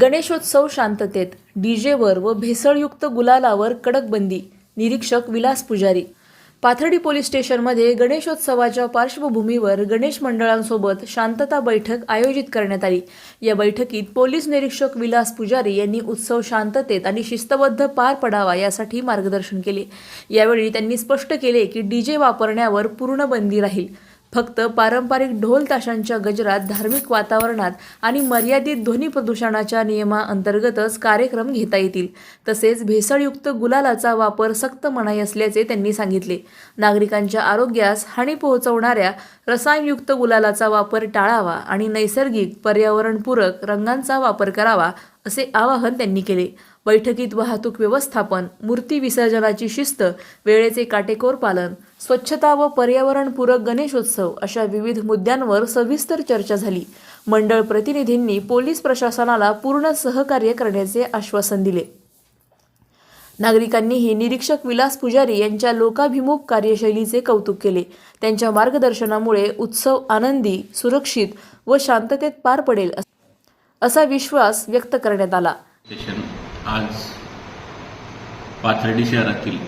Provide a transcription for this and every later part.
गणेशोत्सव शांततेत डीजेवर व भेसळयुक्त गुलालावर कडक बंदी निरीक्षक विलास पुजारी. पाथर्डी पोलीस स्टेशनमध्ये गणेशोत्सवाच्या पार्श्वभूमीवर गणेश मंडळांसोबत शांतता बैठक आयोजित करण्यात आली. या बैठकीत पोलीस निरीक्षक विलास पुजारी यांनी उत्सव शांततेत आणि शिस्तबद्ध पार पडावा यासाठी मार्गदर्शन केले. यावेळी त्यांनी स्पष्ट केले की डीजे वापरण्यावर पूर्ण बंदी राहील. फक्त पारंपरिक ढोल ताशांच्या गजरात धार्मिक वातावरणात आणि मर्यादित ध्वनी प्रदूषणाच्या नियमाअंतर्गतच कार्यक्रम घेता येतील. तसेच भेसळयुक्त गुलालाचा वापर सक्त मनाई असल्याचे त्यांनी सांगितले. नागरिकांच्या आरोग्यास हानी पोहोचवणाऱ्या रसायनयुक्त गुलालाचा वापर टाळावा आणि नैसर्गिक पर्यावरणपूरक रंगांचा वापर करावा असे आवाहन त्यांनी केले. बैठकीत वाहतूक व्यवस्थापन मूर्ती विसर्जनाची शिस्त वेळेचे काटेकोर पालन स्वच्छता व पर्यावरणपूरक गणेशोत्सव अशा विविध मुद्द्यांवर सविस्तर चर्चा झाली. मंडळ प्रतिनिधींनी पोलीस प्रशासनाला पूर्ण सहकार्य करण्याचे आश्वासन दिले. नागरिकांनीही निरीक्षक विलास पुजारी यांच्या लोकाभिमुख कार्यशैलीचे कौतुक केले. त्यांच्या मार्गदर्शनामुळे उत्सव आनंदी सुरक्षित व शांततेत पार पडेल असा विश्वास व्यक्त करण्यात आला. आज पाथर्डी शहरातील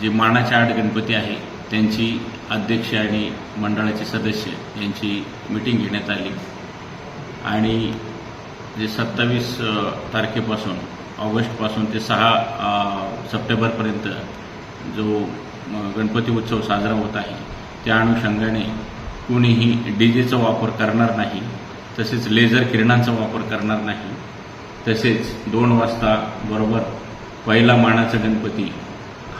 जे मानाच्या आठ गणपती आहे त्यांची अध्यक्ष आणि मंडळाचे सदस्य यांची मिटिंग घेण्यात आली. आणि जे सत्तावीस तारखेपासून ऑगस्टपासून ते सहा सप्टेंबरपर्यंत जो गणपती उत्सव साजरा होत आहे त्या अनुषंगाने कुणीही डी जेचा वापर करणार नाही तसेच लेझर किरणांचा वापर करणार नाही. तसेच दोन वाजता बरोबर पहिला मानाचा गणपती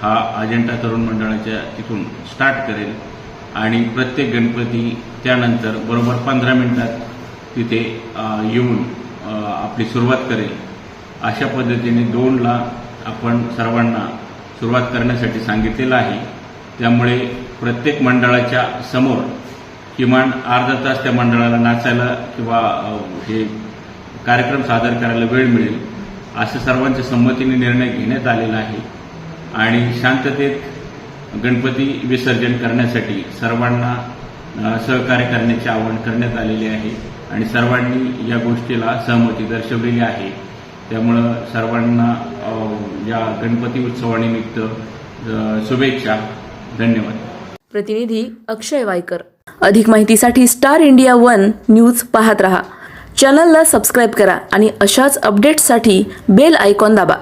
हा अजंठा तरुण मंडळाच्या तिथून स्टार्ट करेल. आणि प्रत्येक गणपती त्यानंतर बरोबर पंधरा मिनिटात तिथे येऊन आपली सुरुवात करेल. अशा पद्धतीने दोनला आपण सर्वांना सुरुवात करण्यासाठी सांगितलेलं आहे. त्यामुळे प्रत्येक मंडळाच्या समोर किमान अर्धा तास त्या मंडळाला नाचायला किंवा हे कार्यक्रम सादर करायला वेळ मिळेल. असं सर्वांच्या संमतीने निर्णय घेण्यात आलेला आहे. आणि शांततेत गणपती विसर्जन करण्यासाठी सर्वांना सहकार्य करण्याचे आवाहन करण्यात आलेले आहे आणि सर्वांनी या गोष्टीला सहमती दर्शवलेली आहे. त्यामुळं सर्वांना या गणपती उत्सवानिमित्त शुभेच्छा. धन्यवाद. प्रतिनिधी अक्षय वायकर. अधिक माहितीसाठी स्टार इंडिया वन न्यूज पाहत रहा. चॅनलला सबस्क्राईब करा आणि अशाच अपडेट्ससाठी बेल आयकॉन दाबा.